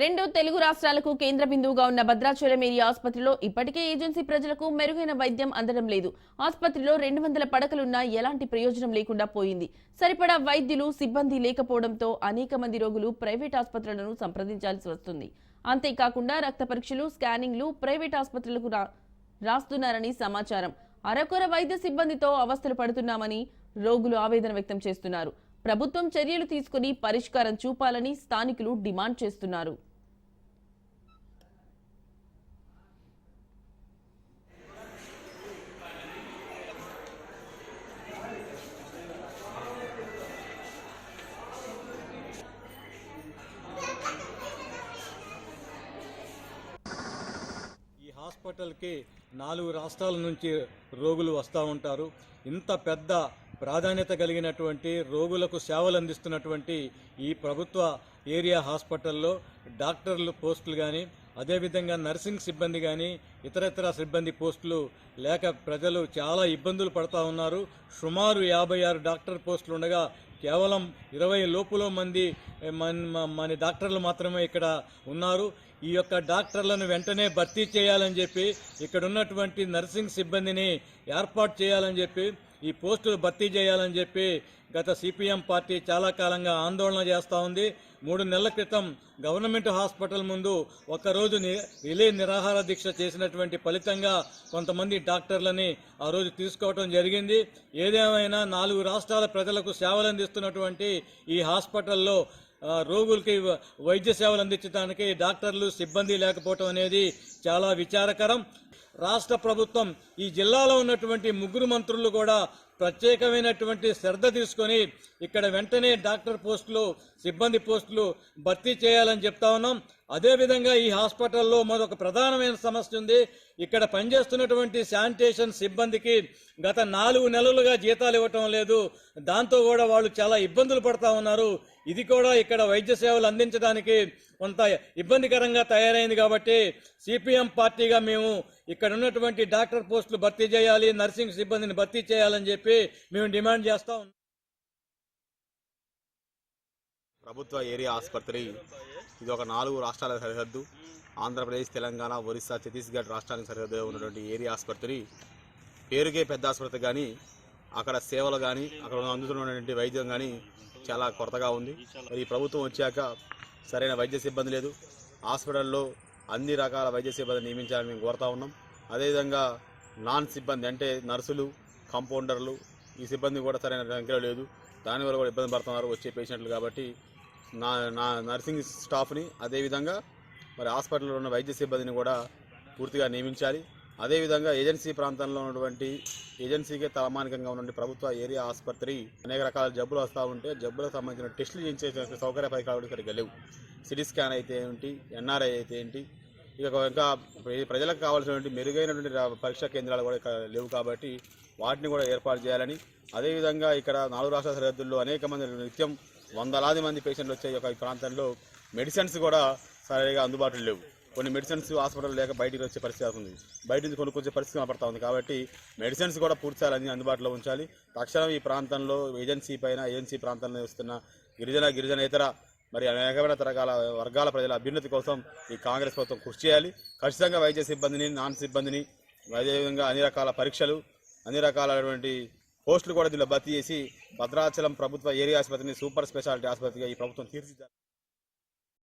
రెండు తెలుగు రాష్ట్రాలకు కేంద్ర బిందువుగా ఉన్న భద్రాచలం ఏరియా ఆసుపత్రిలో ఇప్పటికే ఏజెన్సీ ప్రజలకు మెరుగైన వైద్యం అందడం లేదు. ఆసుపత్రిలో రెండు వందల పడకలున్నా ఎలాంటి ప్రయోజనం లేకుండా పోయింది. సరిపడా వైద్యులు సిబ్బంది లేకపోవడంతో అనేక మంది రోగులు ప్రైవేట్ ఆసుపత్రులను సంప్రదించాల్సి వస్తుంది. అంతేకాకుండా రక్త పరీక్షలు స్కానింగ్లు ప్రైవేట్ ఆసుపత్రులకు రా రాస్తున్నారని సమాచారం. అరకొర వైద్య సిబ్బందితో అవస్థలు పడుతున్నామని రోగులు ఆవేదన వ్యక్తం చేస్తున్నారు. ప్రభుత్వం చర్యలు తీసుకుని పరిష్కారం చూపాలని స్థానికులు డిమాండ్ చేస్తున్నారు. హాస్పిటల్కి నాలుగు రాష్ట్రాల నుంచి రోగులు వస్తూ ఉంటారు. ఇంత పెద్ద ప్రాధాన్యత కలిగినటువంటి రోగులకు సేవలు అందిస్తున్నటువంటి ఈ ప్రభుత్వ ఏరియా హాస్పిటల్లో డాక్టర్లు పోస్టులు కానీ అదేవిధంగా నర్సింగ్ సిబ్బంది కానీ ఇతరత్ర సిబ్బంది పోస్టులు లేక ప్రజలు చాలా ఇబ్బందులు పడతా ఉన్నారు. సుమారు యాభై ఆరు డాక్టర్ పోస్టులు ఉండగా కేవలం ఇరవై లోపులో మంది మన మన డాక్టర్లు మాత్రమే ఇక్కడ ఉన్నారు. ఈ యొక్క డాక్టర్లను వెంటనే భర్తీ చేయాలని చెప్పి ఇక్కడ ఉన్నటువంటి నర్సింగ్ సిబ్బందిని ఏర్పాటు చేయాలని చెప్పి ఈ పోస్టులు భర్తీ చేయాలని చెప్పి గత సిపిఎం పార్టీ చాలా కాలంగా ఆందోళన చేస్తూ ఉంది. మూడు నెలల క్రితం గవర్నమెంట్ హాస్పిటల్ ముందు ఒకరోజు ని- రిలే నిరాహార దీక్ష చేసినటువంటి ఫలితంగా కొంతమంది డాక్టర్లని ఆ రోజు తీసుకోవడం జరిగింది. ఏదేమైనా నాలుగు రాష్ట్రాల ప్రజలకు సేవలు అందిస్తున్నటువంటి ఈ హాస్పిటల్లో రోగులకి వైద్య సేవలు అందించడానికి డాక్టర్లు సిబ్బంది లేకపోవటం అనేది చాలా విచారకరం. రాష్ట్ర ప్రభుత్వం ఈ జిల్లాలో ఉన్నటువంటి ముగ్గురు మంత్రులు కూడా ప్రత్యేకమైనటువంటి శ్రద్ధ తీసుకొని ఇక్కడ వెంటనే డాక్టర్ పోస్టులు సిబ్బంది పోస్టులు భర్తీ చేయాలని చెప్తా ఉన్నాం. అదేవిధంగా ఈ హాస్పిటల్లో మరొక ప్రధానమైన సమస్య ఉంది. ఇక్కడ పనిచేస్తున్నటువంటి శానిటేషన్ సిబ్బందికి గత నాలుగు నెలలుగా జీతాలు ఇవ్వటం లేదు. దాంతో కూడా వాళ్ళు చాలా ఇబ్బందులు పడతా ఉన్నారు. ఇది కూడా ఇక్కడ వైద్య సేవలు అందించడానికి కొంత ఇబ్బందికరంగా తయారైంది కాబట్టి సిపిఎం పార్టీగా మేము ఇక్కడ ఉన్నటువంటి డాక్టర్ పోస్టులు భర్తీ చేయాలి నర్సింగ్ సిబ్బందిని భర్తీ చేయాలని చెప్పి మేము డిమాండ్ చేస్తా ఉన్నాం. ప్రభుత్వ ఏరియా ఆసుపత్రి ఇది ఒక నాలుగు రాష్ట్రాల సరిహద్దు. ఆంధ్రప్రదేశ్ తెలంగాణ ఒరిస్సా ఛత్తీస్గఢ్ రాష్ట్రానికి సరిహద్దు ఉన్నటువంటి ఏరియా ఆసుపత్రి పేరుకే పెద్ద ఆసుపత్రి కానీ అక్కడ సేవలు కానీ అక్కడ అందుతున్నటువంటి వైద్యం కానీ చాలా కొరతగా ఉంది. ఈ ప్రభుత్వం వచ్చాక సరైన వైద్య సిబ్బంది లేదు. హాస్పిటల్లో అన్ని రకాల వైద్య సిబ్బంది నియమించాలని మేము కోరుతా ఉన్నాం. అదేవిధంగా నాన్ సిబ్బంది అంటే నర్సులు కాంపౌండర్లు ఈ సిబ్బంది కూడా సరైన సంఖ్యలో లేదు. దానివల్ల కూడా ఇబ్బంది పడుతున్నారు వచ్చే పేషెంట్లు కాబట్టి నా నా నర్సింగ్ స్టాఫ్ని అదేవిధంగా మరి హాస్పిటల్లో ఉన్న వైద్య సిబ్బందిని కూడా పూర్తిగా నియమించాలి. అదేవిధంగా ఏజెన్సీ ప్రాంతంలో ఉన్నటువంటి ఏజెన్సీకే తలమానికంగా ఉన్నటువంటి ప్రభుత్వ ఏరియా ఆసుపత్రి అనేక రకాల జబ్బులు వస్తూ ఉంటే జబ్బులకు సంబంధించిన టెస్టులు చేయించే సౌకర్య పరికరాలు కూడా సరిగ్గా లేవు. సిటీ స్కాన్ అయితే ఏంటి ఎన్ఆర్ఐ అయితే ఏంటి ఇక ఇంకా ప్రజలకు కావాల్సినటువంటి మెరుగైనటువంటి పరీక్షా కేంద్రాలు కూడా ఇక్కడ లేవు కాబట్టి వాటిని కూడా ఏర్పాటు చేయాలని అదేవిధంగా ఇక్కడ నాలుగు రాష్ట్రాల సరిహద్దుల్లో అనేక మంది నిత్యం వందలాది మంది పేషెంట్లు వచ్చే యొక్క ఈ ప్రాంతంలో మెడిసిన్స్ కూడా సరిగా అందుబాటులో లేవు. కొన్ని మెడిసిన్స్ హాస్పిటల్ లేక బయటికి వచ్చే పరిస్థితి అవుతుంది బయట నుంచి కొనుక్కొచ్చే పరిస్థితి కనపడతా ఉంది కాబట్టి మెడిసిన్స్ కూడా పూర్తి అందుబాటులో ఉంచాలి. తక్షణం ఈ ప్రాంతంలో ఏజెన్సీ పైన ఏజెన్సీ ప్రాంతంలో వస్తున్న గిరిజన గిరిజనేతర మరి అనేకమైన తరగాల వర్గాల ప్రజల అభ్యున్నతి కోసం ఈ కాంగ్రెస్ ప్రభుత్వం కృషి చేయాలి. ఖచ్చితంగా వైద్య సిబ్బందిని నాన్ సిబ్బందిని అదేవిధంగా అన్ని రకాల పరీక్షలు అన్ని రకాలైనటువంటి పోస్టులు కూడా దీనిలో భర్తీ చేసి భద్రాచలం ప్రభుత్వ ఏరియా ఆసుపత్రిని సూపర్ స్పెషాలిటీ ఆసుపత్రిగా ఈ ప్రభుత్వం తీర్చిదిద్దాలి.